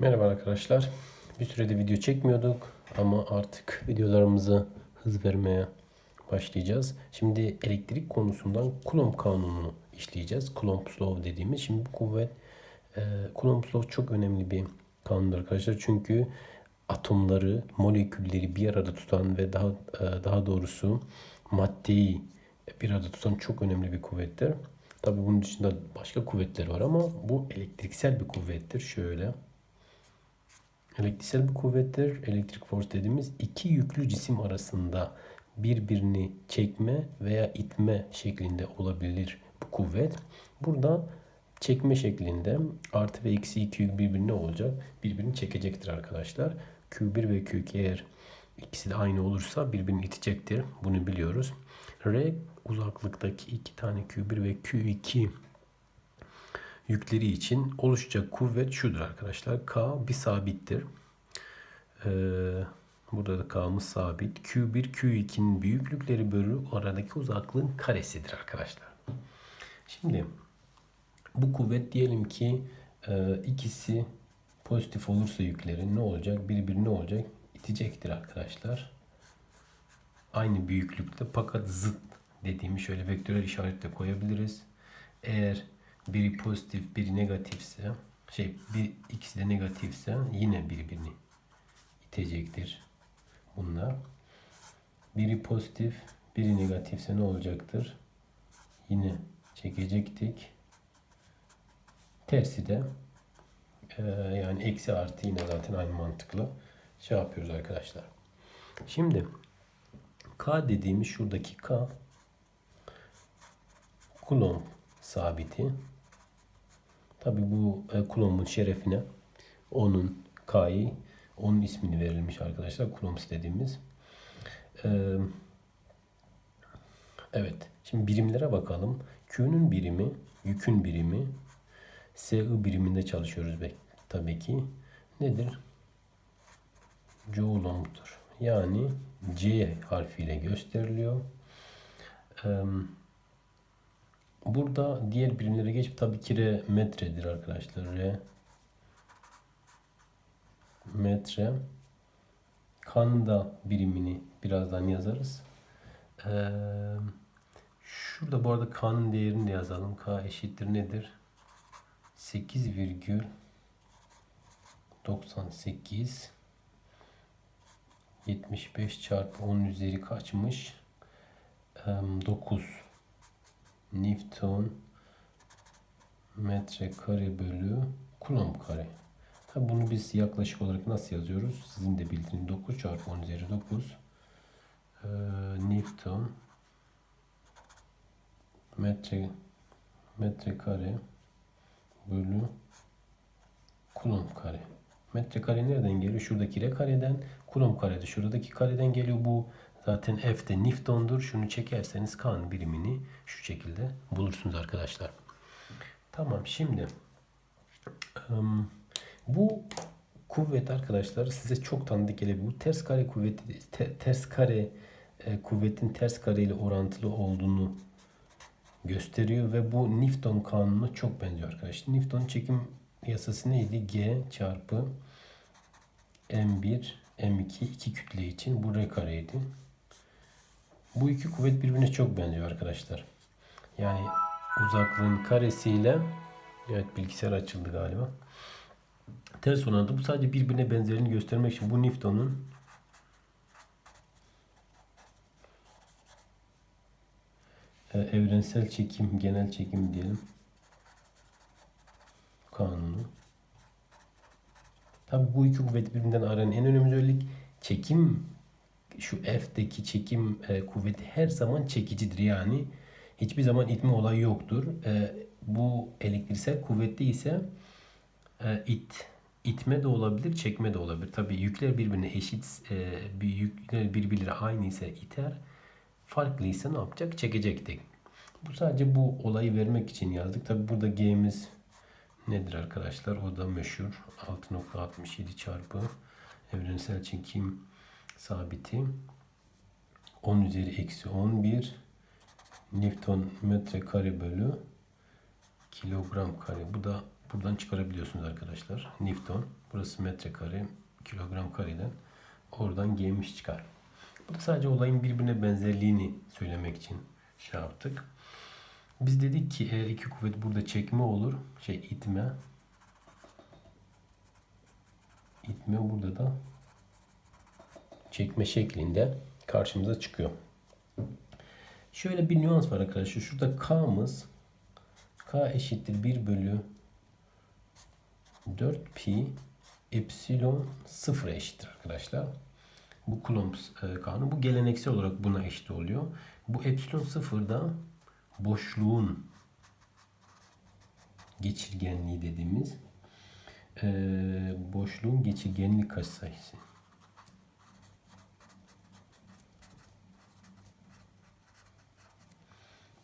Merhaba arkadaşlar. Bir sürede video çekmiyorduk ama artık videolarımızı hız vermeye başlayacağız. Şimdi elektrik konusundan Coulomb kanununu işleyeceğiz. Coulomb's law dediğimiz. Şimdi bu kuvvet e, Coulomb's law çok önemli bir kanundur arkadaşlar. Çünkü atomları, molekülleri bir arada tutan ve daha e, daha doğrusu maddeyi bir arada tutan çok önemli bir kuvvettir. Tabii bunun dışında başka kuvvetler var ama bu elektriksel bir kuvvettir. Şöyle. Elektriksel bir kuvvettir. Elektrik force dediğimiz iki yüklü cisim arasında birbirini çekme veya itme şeklinde olabilir bu kuvvet. Burada çekme şeklinde artı ve eksi iki yük birbirine olacak. Birbirini çekecektir arkadaşlar. Q1 ve Q2 eğer ikisi de aynı olursa birbirini itecektir. Bunu biliyoruz. R uzaklıktaki iki tane Q1 ve Q2 yükleri için oluşacak kuvvet şudur arkadaşlar. K bir sabittir. Ee, burada da K'mız sabit. Q1, Q2'nin büyüklükleri bölü aradaki uzaklığın karesidir arkadaşlar. Şimdi bu kuvvet diyelim ki e, ikisi pozitif olursa yüklerin ne olacak? Birbirine olacak? itecektir arkadaşlar. Aynı büyüklükte fakat zıt dediğimi şöyle vektörel işaretle koyabiliriz. Eğer biri pozitif, biri negatifse, şey bir ikisi de negatifse yine birbirini itecektir. Bunlar. Biri pozitif, biri negatifse ne olacaktır? Yine çekecektik. Tersi de e, yani eksi artı yine zaten aynı mantıkla şey yapıyoruz arkadaşlar. Şimdi K dediğimiz şuradaki K Coulomb sabiti. Tabi bu e, şerefine onun K'yı onun ismini verilmiş arkadaşlar. Coulomb dediğimiz. Ee, evet. Şimdi birimlere bakalım. Q'nun birimi, yükün birimi, SI biriminde çalışıyoruz be. Tabii ki. Nedir? Joulomb'dur. Yani C harfiyle gösteriliyor. Ee, burada diğer birimlere geçip tabii ki R metredir arkadaşlar. R metre. Kan da birimini birazdan yazarız. Ee, şurada bu arada K'nın değerini de yazalım. K eşittir nedir? 8,98 75 çarpı 10 üzeri kaçmış? 9 Newton metre kare bölü kulomb kare. Tabi bunu biz yaklaşık olarak nasıl yazıyoruz? Sizin de bildiğiniz 9 çarpı 10 üzeri 9 ee, Newton metre metre kare bölü kulomb kare. Metrekare nereden geliyor? Şuradaki re kareden, kulomb karede şuradaki kareden geliyor. Bu zaten F de Newton'dur. Şunu çekerseniz kan birimini şu şekilde bulursunuz arkadaşlar. Tamam şimdi bu kuvvet arkadaşlar size çok tanıdık gelebilir. Bu ters kare kuvveti te, ters kare e, kuvvetin ters kare ile orantılı olduğunu gösteriyor ve bu Newton kanununa çok benziyor arkadaşlar. Newton çekim yasası neydi? G çarpı M1 M2 iki kütle için bu R kareydi. Bu iki kuvvet birbirine çok benziyor arkadaşlar. Yani uzaklığın karesiyle evet bilgisayar açıldı galiba. Ters orantılı. Bu sadece birbirine benzerliğini göstermek için bu Newton'un e, evrensel çekim, genel çekim diyelim kanunu. Tabi bu iki kuvvet birbirinden ayrılan en önemli özellik çekim şu F'deki çekim e, kuvveti her zaman çekicidir. Yani hiçbir zaman itme olayı yoktur. E, bu elektriksel kuvvette ise e, it itme de olabilir, çekme de olabilir. Tabi yükler birbirine eşit, e, bir yükler birbirleri aynı ise iter. Farklıysa ne yapacak? Çekecektik. Bu sadece bu olayı vermek için yazdık. Tabi burada G'miz nedir arkadaşlar? O da meşhur 6.67 çarpı evrensel çekim sabiti 10 üzeri eksi 11 Newton metre kare bölü kilogram kare. Bu da buradan çıkarabiliyorsunuz arkadaşlar. Newton. Burası metrekare, kilogram kareden. Oradan G'miş çıkar. Bu da sadece olayın birbirine benzerliğini söylemek için şey yaptık. Biz dedik ki eğer iki kuvvet burada çekme olur, şey itme. İtme burada da çekme şeklinde karşımıza çıkıyor. Şöyle bir nüans var arkadaşlar. Şurada K'mız K eşittir 1 bölü 4 pi epsilon 0 eşittir arkadaşlar. Bu Coulomb e, kanunu. Bu geleneksel olarak buna eşit oluyor. Bu epsilon 0 da boşluğun geçirgenliği dediğimiz e, boşluğun geçirgenlik katsayısı.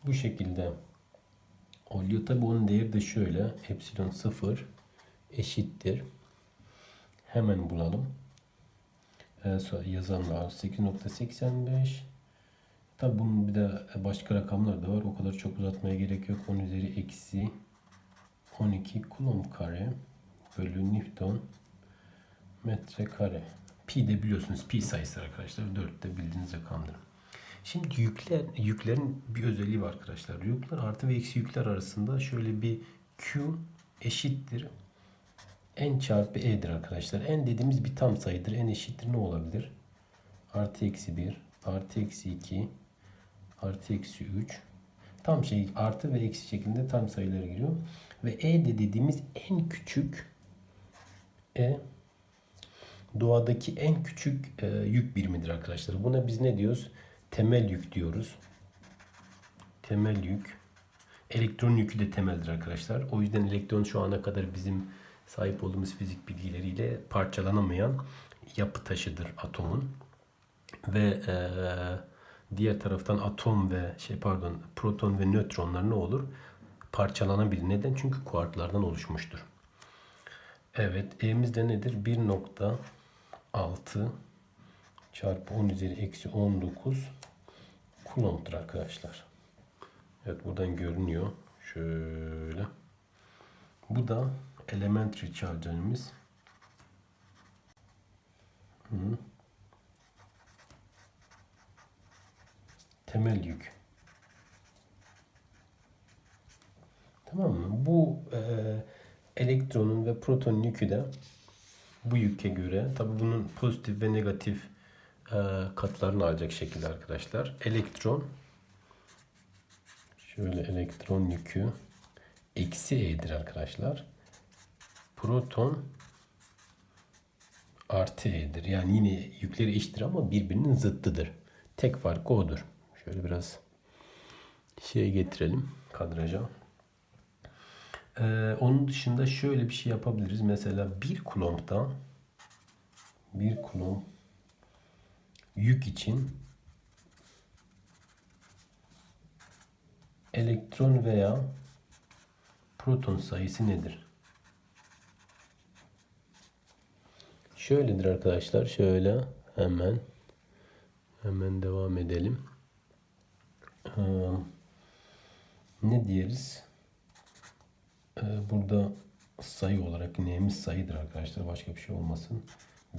Bu şekilde oluyor. Tabi onun değeri de şöyle. Epsilon 0 eşittir. Hemen bulalım. Ee, sonra yazanlar 8.85 Tabi bunun bir de başka rakamlar da var. O kadar çok uzatmaya gerek yok. 10 üzeri eksi 12 kulomb kare bölü Newton metre kare. Pi de biliyorsunuz pi sayısı arkadaşlar. 4 de bildiğiniz rakamdır. Şimdi yükler, yüklerin bir özelliği var arkadaşlar. Yükler artı ve eksi yükler arasında şöyle bir Q eşittir. N çarpı E'dir arkadaşlar. N dediğimiz bir tam sayıdır. N eşittir ne olabilir? Artı eksi 1, artı eksi 2, artı eksi 3. Tam şey artı ve eksi şeklinde tam sayılara giriyor. Ve E de dediğimiz en küçük E doğadaki en küçük e, yük birimidir arkadaşlar. Buna biz ne diyoruz? Temel yük diyoruz. Temel yük. Elektron yükü de temeldir arkadaşlar. O yüzden elektron şu ana kadar bizim sahip olduğumuz fizik bilgileriyle parçalanamayan yapı taşıdır atomun. Ve e, diğer taraftan atom ve şey pardon proton ve nötronlar ne olur? Parçalanabilir. Neden? Çünkü kuarklardan oluşmuştur. Evet, E'miz de nedir? 1.6 çarpı 10 üzeri eksi 19 kulombdur arkadaşlar. Evet buradan görünüyor. Şöyle. Bu da elementary charge'ımız. Temel yük. Tamam mı? Bu e, elektronun ve protonun yükü de bu yüke göre tabi bunun pozitif ve negatif katlarını alacak şekilde arkadaşlar. Elektron şöyle elektron yükü eksi E'dir arkadaşlar. Proton artı E'dir. Yani yine yükleri eşittir ama birbirinin zıttıdır. Tek farkı odur. Şöyle biraz şey getirelim kadraja. Ee, onun dışında şöyle bir şey yapabiliriz. Mesela bir kulompta bir kulomb yük için elektron veya proton sayısı nedir? Şöyledir arkadaşlar. Şöyle hemen hemen devam edelim. Ee, ne diyeriz? Ee, burada sayı olarak neyimiz sayıdır arkadaşlar. Başka bir şey olmasın.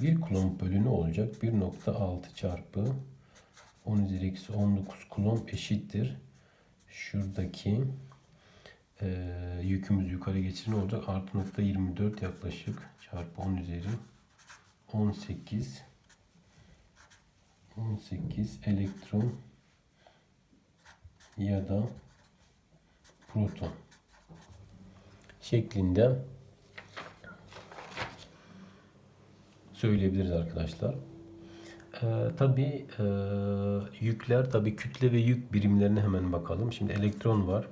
1 kulomb bölü ne olacak? 1.6 çarpı 10 üzeri eksi 19 kulomb eşittir. Şuradaki e, yükümüz yukarı geçirir ne olacak? Artı nokta 24 yaklaşık çarpı 10 üzeri 18 18 elektron ya da proton şeklinde söyleyebiliriz arkadaşlar. Ee, tabii e, yükler tabii kütle ve yük birimlerine hemen bakalım. Şimdi elektron var.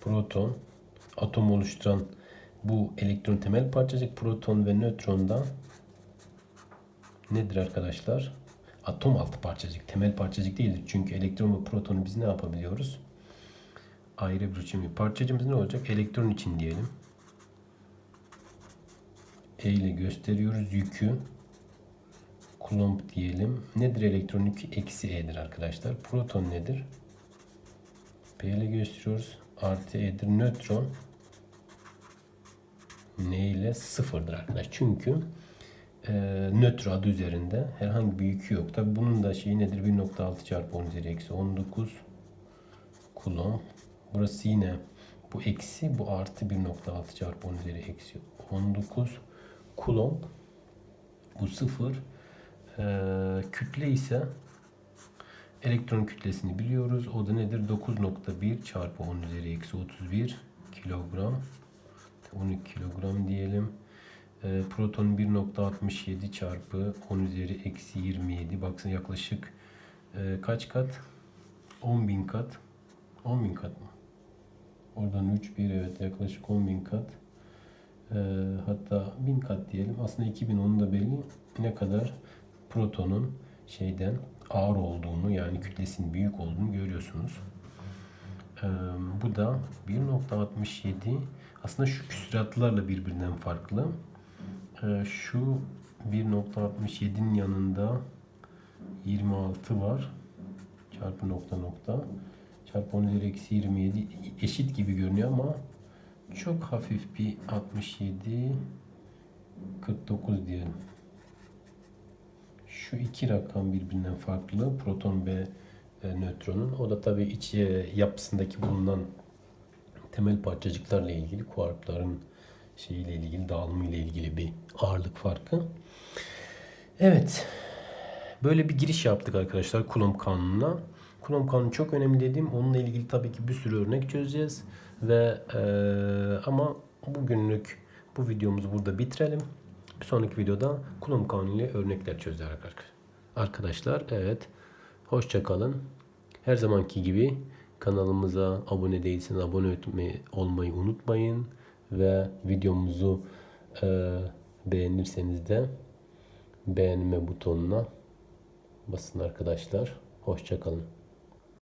Proton atom oluşturan bu elektron temel parçacık proton ve nötrondan nedir arkadaşlar? Atom altı parçacık, temel parçacık değildir. Çünkü elektron ve protonu biz ne yapabiliyoruz? Ayrı bir biçimde. Parçacığımız ne olacak? Elektron için diyelim. E ile gösteriyoruz yükü. Coulomb diyelim. Nedir elektron yükü? Eksi E'dir arkadaşlar. Proton nedir? P ile gösteriyoruz. artı E'dir. Nötron ne ile sıfırdır arkadaş. Çünkü e, nötr adı üzerinde herhangi bir yükü yok. Tabi bunun da şeyi nedir? 1.6 çarpı 10 üzeri eksi 19 kulon. Burası yine bu eksi bu artı 1.6 çarpı 10 üzeri eksi 19 kulon. Bu sıfır. E, kütle ise elektron kütlesini biliyoruz. O da nedir? 9.1 çarpı 10 üzeri eksi 31 kilogram. 12 kilogram diyelim. E, proton 1.67 çarpı 10 üzeri eksi 27. Baksana yaklaşık e, kaç kat? 10.000 kat. 10.000 kat mı? Oradan 3 bir evet yaklaşık 10.000 kat. E, hatta 1000 kat diyelim. Aslında 2000 onun da belli. Ne kadar protonun şeyden ağır olduğunu yani kütlesinin büyük olduğunu görüyorsunuz. Ee, bu da 1.67 aslında şu küsuratlarla birbirinden farklı. Ee, şu 1.67'nin yanında 26 var. Çarpı nokta nokta. Çarpı 10 üzeri eksi 27 eşit gibi görünüyor ama çok hafif bir 67 49 diyelim. Şu iki rakam birbirinden farklı. Proton ve e, nötronun. O da tabii iç e, yapısındaki bulunan temel parçacıklarla ilgili, kuarkların şeyiyle ilgili, dağılımı ile ilgili bir ağırlık farkı. Evet. Böyle bir giriş yaptık arkadaşlar Coulomb kanununa. Coulomb kanunu çok önemli dedim. Onunla ilgili tabii ki bir sürü örnek çözeceğiz. Ve e, ama bugünlük bu videomuzu burada bitirelim. Bir sonraki videoda Coulomb kanunu ile örnekler çözeceğiz arkadaşlar. Evet. Hoşça kalın. Her zamanki gibi kanalımıza abone değilseniz abone olmayı unutmayın. Ve videomuzu e, beğenirseniz de beğenme butonuna basın arkadaşlar. Hoşça kalın.